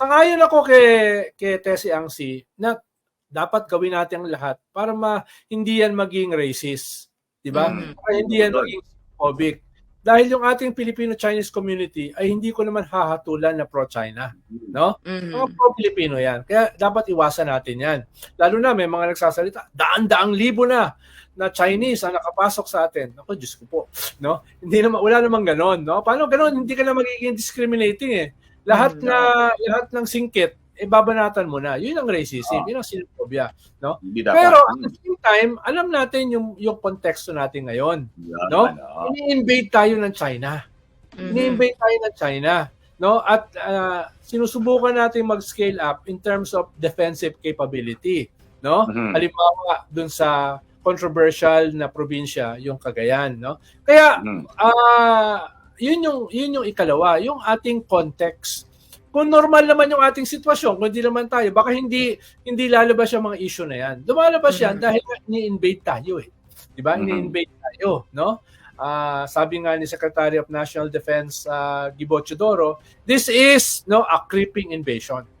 sangayon ako kay kay Tessie Angsi na dapat gawin natin ang lahat para ma hindi yan maging racist, 'di ba? Mm. Para hindi yan maging xenophobic. Dahil yung ating Filipino-Chinese community ay hindi ko naman hahatulan na pro-China, no? Mhm. Mga pro-Filipino yan. Kaya dapat iwasan natin yan. Lalo na may mga nagsasalita, daan-daang libo na na Chinese ang nakapasok sa atin. Ako, Diyos ko po. No? Hindi naman, wala namang ganon. No? Paano ganon? Hindi ka na magiging discriminating eh. Lahat Mm. na lahat ng singkit, eh babanatan mo na. Yun ang racism, Ah. yun ang xenophobia. Dapat. Pero at the same time, alam natin yung yung konteksto natin ngayon. No? ano. Ini-invade tayo ng China. Mhm. Ini-invade tayo ng China. No? At ah, sinusubukan natin mag-scale up in terms of defensive capability. No? Mhm. Halimbawa, dun sa controversial na probinsya, yung Cagayan, no? Kaya Mhm. ah yun yung yun yung ikalawa, yung ating context. Kung normal naman yung ating sitwasyon, kung hindi naman tayo, baka hindi hindi lalabas yung mga issue na yan. Lumalabas yan Mhm. dahil ni-invade tayo eh. 'Di ba? Mhm. Ni-invade tayo, no? Ah, sabi nga ni Secretary of National Defense uh, Gibo Chodoro, this is no a creeping invasion.